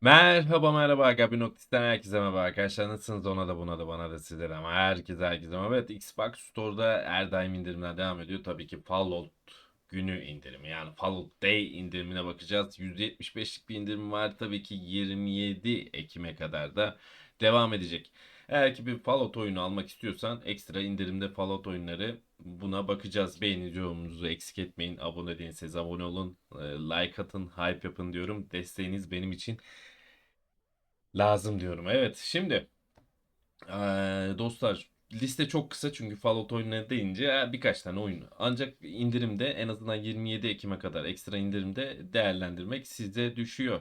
Merhaba merhaba Gabi Noktis'ten herkese merhaba arkadaşlar nasılsınız ona da buna da bana da size de ama herkese herkese merhaba. Evet Xbox Store'da her daim indirimler devam ediyor. Tabii ki Fallout günü indirimi yani Fallout Day indirimine bakacağız. %75'lik bir indirim var tabii ki 27 Ekim'e kadar da devam edecek. Eğer ki bir Fallout oyunu almak istiyorsan ekstra indirimde Fallout oyunları buna bakacağız. Beğeni yorumunuzu eksik etmeyin. Abone değilseniz abone olun. e, Like atın, hype yapın diyorum. Desteğiniz benim için Lazım diyorum. Evet, şimdi eee, dostlar liste çok kısa çünkü Fallout oyunları deyince e, birkaç tane oyun. Ancak indirimde en azından 27 Ekim'e kadar ekstra indirimde değerlendirmek size düşüyor.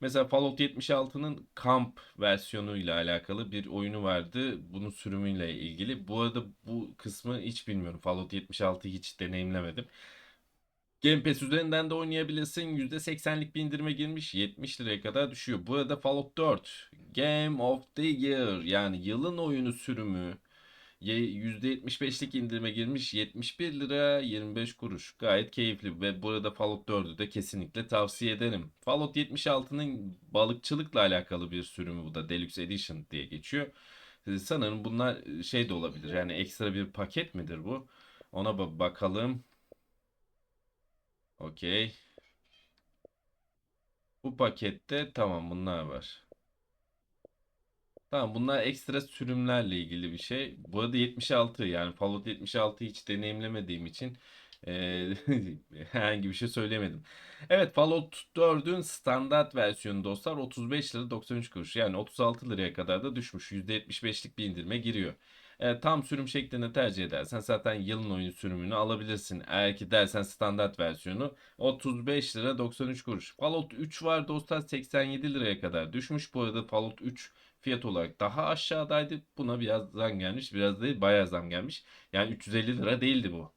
Mesela Fallout 76'nın kamp versiyonu ile alakalı bir oyunu vardı. Bunun sürümüyle ilgili. Bu arada bu kısmı hiç bilmiyorum. Fallout 76'yı hiç deneyimlemedim. Game Pass üzerinden de oynayabilirsin. %80'lik bir indirime girmiş. 70 liraya kadar düşüyor. Bu arada Fallout 4 Game of the Year yani yılın oyunu sürümü %75'lik indirime girmiş. 71 lira 25 kuruş. Gayet keyifli ve bu arada Fallout 4'ü de kesinlikle tavsiye ederim. Fallout 76'nın balıkçılıkla alakalı bir sürümü bu da Deluxe Edition diye geçiyor. Ee, Sanırım bunlar şey de olabilir. Yani ekstra bir paket midir bu? Ona ba- bakalım. Okey. Bu pakette tamam bunlar var. Tamam bunlar ekstra sürümlerle ilgili bir şey. Bu arada 76 yani Fallout 76'yı hiç deneyimlemediğim için eee, herhangi bir şey söylemedim. Evet Fallout 4'ün standart versiyonu dostlar 35 lira 93 kuruş yani 36 liraya kadar da düşmüş. %75'lik bir indirime giriyor. E, tam sürüm şeklinde tercih edersen zaten yılın oyun sürümünü alabilirsin. Eğer ki dersen standart versiyonu 35 lira 93 kuruş. Fallout 3 var dostlar 87 liraya kadar düşmüş. Bu arada Fallout 3 fiyat olarak daha aşağıdaydı. Buna biraz zam gelmiş. Biraz değil bayağı zam gelmiş. Yani 350 lira değildi bu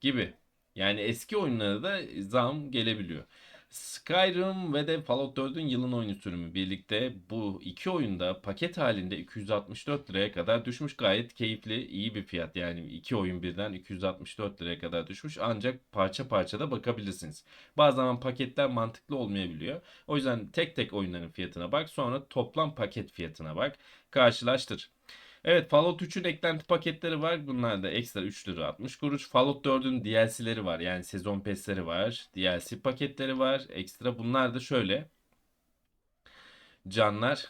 gibi. Yani eski oyunlara da zam gelebiliyor. Skyrim ve de Fallout 4'ün yılın oyunu sürümü birlikte bu iki oyunda paket halinde 264 liraya kadar düşmüş. Gayet keyifli, iyi bir fiyat. Yani iki oyun birden 264 liraya kadar düşmüş. Ancak parça parça da bakabilirsiniz. Bazı zaman paketler mantıklı olmayabiliyor. O yüzden tek tek oyunların fiyatına bak. Sonra toplam paket fiyatına bak. Karşılaştır. Evet Fallout 3'ün eklenti paketleri var. Bunlar da ekstra 3 lira 60 kuruş. Fallout 4'ün DLC'leri var. Yani sezon pass'leri var. DLC paketleri var. Ekstra bunlar da şöyle. Canlar.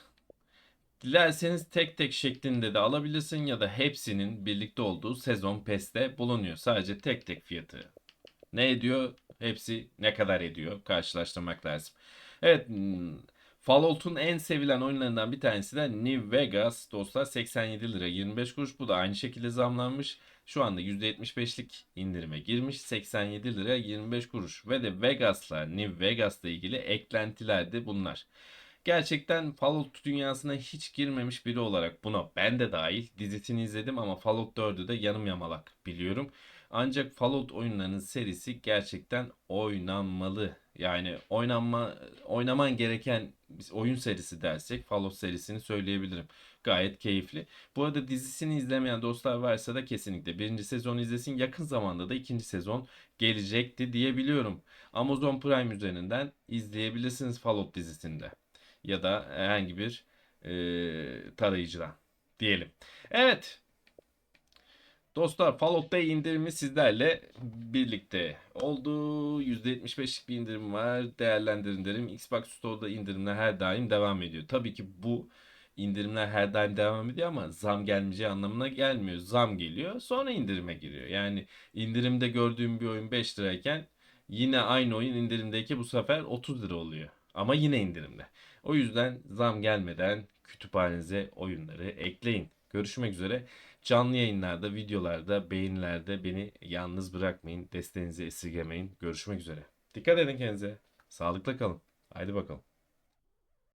Dilerseniz tek tek şeklinde de alabilirsin ya da hepsinin birlikte olduğu sezon pass'te bulunuyor. Sadece tek tek fiyatı. Ne ediyor? Hepsi ne kadar ediyor? Karşılaştırmak lazım. Evet, hmm, Fallout'un en sevilen oyunlarından bir tanesi de New Vegas. Dostlar 87 lira 25 kuruş. Bu da aynı şekilde zamlanmış. Şu anda %75'lik indirime girmiş. 87 lira 25 kuruş. Ve de Vegas'la New Vegas'la ilgili eklentiler de bunlar. Gerçekten Fallout dünyasına hiç girmemiş biri olarak buna ben de dahil dizisini izledim ama Fallout 4'ü de yanım yamalak biliyorum. Ancak Fallout oyunlarının serisi gerçekten oynanmalı. Yani oynanma oynaman gereken oyun serisi dersek Fallout serisini söyleyebilirim. Gayet keyifli. Bu arada dizisini izlemeyen dostlar varsa da kesinlikle birinci sezon izlesin. Yakın zamanda da ikinci sezon gelecekti diyebiliyorum. Amazon Prime üzerinden izleyebilirsiniz Fallout dizisinde ya da herhangi bir e, tarayıcıdan diyelim. Evet. Dostlar Fallout Day indirimi sizlerle birlikte oldu. %75'lik bir indirim var. Değerlendirin derim. Xbox Store'da indirimler her daim devam ediyor. Tabii ki bu indirimler her daim devam ediyor ama zam gelmeyeceği anlamına gelmiyor. Zam geliyor sonra indirime giriyor. Yani indirimde gördüğüm bir oyun 5 lirayken yine aynı oyun indirimdeki bu sefer 30 lira oluyor. Ama yine indirimde. O yüzden zam gelmeden kütüphanenize oyunları ekleyin. Görüşmek üzere. Canlı yayınlarda, videolarda, beğenilerde beni yalnız bırakmayın. Desteğinizi esirgemeyin. Görüşmek üzere. Dikkat edin kendinize. Sağlıkla kalın. Haydi bakalım.